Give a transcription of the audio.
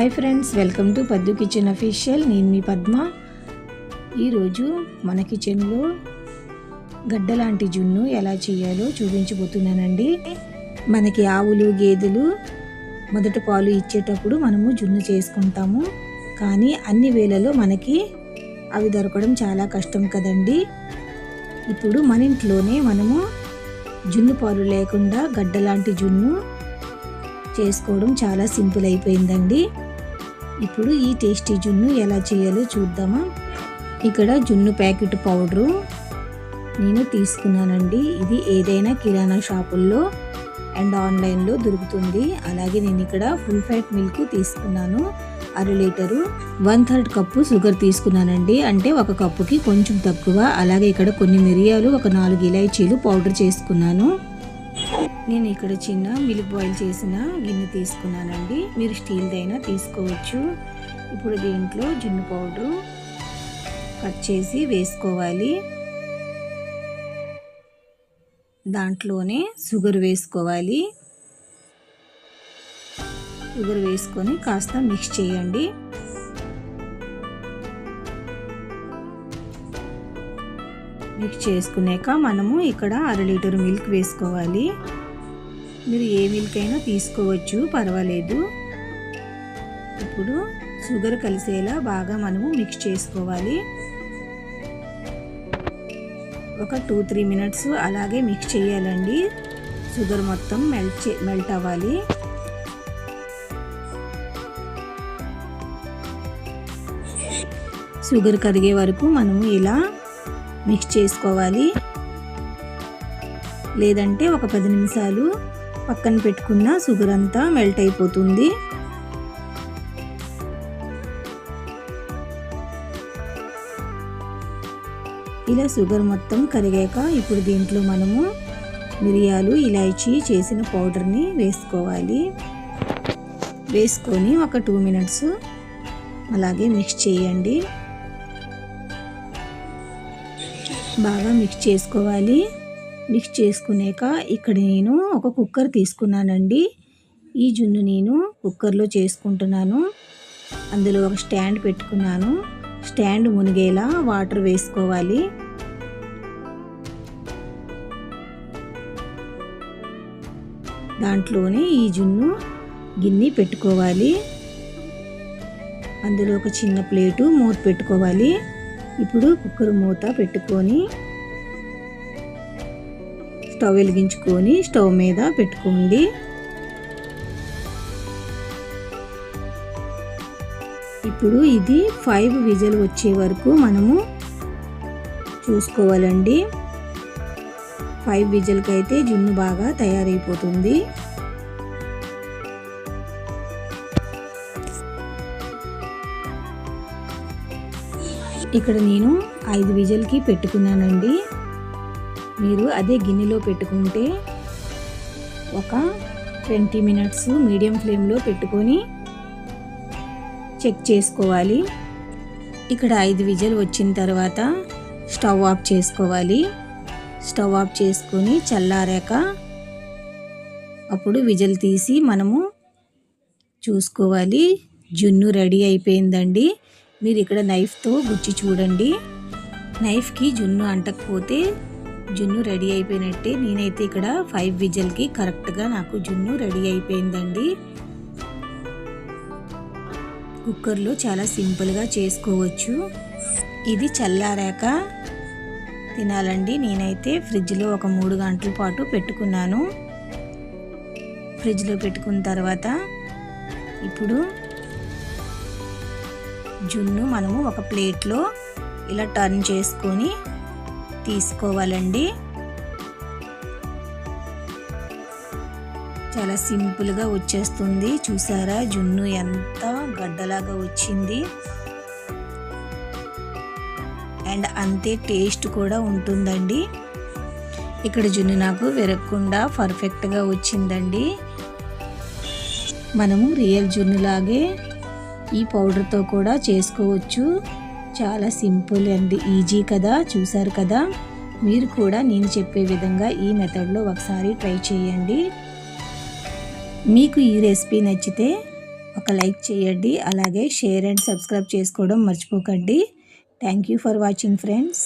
Hi friends welcome to Paddu kitchen official నేను మీ పద్మ. ఈరోజు మన కిచెన్లో గడ్డ లాంటి జున్ను ఎలా చేయాలో చూపించబోతున్నానండి. మనకి ఆవులు గేదెలు మొదట పాలు ఇచ్చేటప్పుడు మనము జున్ను చేసుకుంటాము. కానీ అన్ని వేళలో మనకి అవి దొరకడం చాలా కష్టం కదండి. ఇప్పుడు మన ఇంట్లోనే మనము జున్ను పాలు లేకుండా గడ్డ లాంటి జున్ను చేసుకోవడం చాలా సింపుల్ అయిపోయిందండి. ఇప్పుడు ఈ టేస్టీ జున్ను ఎలా చేయాలో చూద్దామా? ఇక్కడ జున్ను ప్యాకెట్ పౌడరు నేను తీసుకున్నానండి. ఇది ఏదైనా కిరాణా షాపుల్లో అండ్ ఆన్లైన్లో దొరుకుతుంది. అలాగే నేను ఇక్కడ ఫుల్ ఫ్యాట్ మిల్క్ తీసుకున్నాను. అర litre one third cup sugar తీసుకున్నానండి. అంటే ఒక కప్పుకి కొంచెం తక్కువ. అలాగే ఇక్కడ కొన్ని మిరియాలు ఒక నాలుగు ఇలైచీలు పౌడర్ చేసుకున్నాను. నేను ఇక్కడ చిన్న మిల్క్ బాయిల్ చేసిన గిన్నె తీసుకున్నానండి. మీరు స్టీల్దైనా తీసుకోవచ్చు. ఇప్పుడు దీంట్లో జున్ను పౌడరు కట్ చేసి వేసుకోవాలి. దాంట్లోనే షుగర్ వేసుకోవాలి. షుగర్ వేసుకొని కాస్త మిక్స్ చేయండి. మిక్స్ చేసుకున్నాక మనము ఇక్కడ అర లీటర్ మిల్క్ వేసుకోవాలి. మీరు ఏ మిల్క్ తీసుకోవచ్చు పర్వాలేదు. ఇప్పుడు షుగర్ కలిసేలా బాగా మనము మిక్స్ చేసుకోవాలి. ఒక టూ త్రీ మినిట్స్ అలాగే మిక్స్ చేయాలండి. షుగర్ మొత్తం మెల్ట్ మెల్ట్ అవ్వాలి. షుగర్ కరిగే వరకు మనము ఇలా మిక్స్ చేసుకోవాలి. లేదంటే ఒక పది నిమిషాలు పక్కన పెట్టుకున్న షుగర్ అంతా మెల్ట్ అయిపోతుంది. ఇలా షుగర్ మొత్తం కరిగాక ఇప్పుడు దీంట్లో మనము మిరియాలు ఇలాచీ చేసిన పౌడర్ని వేసుకోవాలి. వేసుకొని ఒక టూ మినిట్స్ అలాగే మిక్స్ చేయండి. బాగా మిక్స్ చేసుకోవాలి. మిక్స్ చేసుకునేక ఇక్కడ నేను ఒక కుక్కర్ తీసుకున్నానండి. ఈ జున్ను నేను కుక్కర్లో చేసుకుంటున్నాను. అందులో ఒక స్టాండ్ పెట్టుకున్నాను. స్టాండ్ మునిగేలా వాటర్ వేసుకోవాలి. దాంట్లోనే ఈ జున్ను గిన్నె పెట్టుకోవాలి. అందులో ఒక చిన్న ప్లేటు మూత పెట్టుకోవాలి. ఇప్పుడు కుక్కర్ మూత పెట్టుకొని స్టవ్ వెలిగించుకొని స్టవ్ మీద పెట్టుకోండి. ఇప్పుడు ఇది ఫైవ్ విజల్ వచ్చే వరకు మనము చూసుకోవాలండి. ఫైవ్ విజల్కి అయితే జున్ను బాగా తయారైపోతుంది. ఇక్కడ నేను ఐదు విజల్కి పెట్టుకున్నానండి. మీరు అదే గిన్నెలో పెట్టుకుంటే ఒక ట్వంటీ మినిట్స్ మీడియం ఫ్లేమ్లో పెట్టుకొని చెక్ చేసుకోవాలి. ఇక్కడ ఐదు విజల్ వచ్చిన తర్వాత స్టవ్ ఆఫ్ చేసుకోవాలి. స్టవ్ ఆఫ్ చేసుకొని చల్లారాక అప్పుడు విజల్ తీసి మనము చూసుకోవాలి. జున్ను రెడీ అయిపోయిందండి. మీరు ఇక్కడ నైఫ్తో గుచ్చి చూడండి. నైఫ్కి జున్ను అంటకపోతే జున్ను రెడీ అయిపోయినట్టే నేనైతే ఇక్కడ ఫైవ్ విజల్కి కరెక్ట్గా నాకు జున్ను రెడీ అయిపోయిందండి. కుక్కర్లో చాలా సింపుల్గా చేసుకోవచ్చు. ఇది చల్లారాక తినాలండి. నేనైతే ఫ్రిడ్జ్లో ఒక మూడు గంటల పాటు పెట్టుకున్నాను. ఫ్రిడ్జ్లో పెట్టుకున్న తర్వాత ఇప్పుడు జున్ను మనము ఒక ప్లేట్లో ఇలా టర్న్ చేసుకొని తీసుకోవాలండి. చాలా సింపుల్గా వచ్చేస్తుంది. చూసారా? జున్ను ఎంత గడ్డలాగా వచ్చింది. అండ్ అంతే టేస్ట్ కూడా ఉంటుందండి. ఇక్కడ జున్ను నాకు విరగకుండా పర్ఫెక్ట్గా వచ్చిందండి. మనము రియల్ జున్నులాగే ఈ పౌడర్తో కూడా చేసుకోవచ్చు. చాలా సింపుల్ అండ్ ఈజీ కదా చూసారు కదా? మీరు కూడా నేను చెప్పే విధంగా ఈ మెథడ్లో ఒకసారి ట్రై చేయండి. మీకు ఈ రెసిపీ నచ్చితే ఒక లైక్ చేయండి అలాగే షేర్ అండ్ సబ్స్క్రైబ్ చేసుకోవడం మర్చిపోకండి. Thank you for watching friends.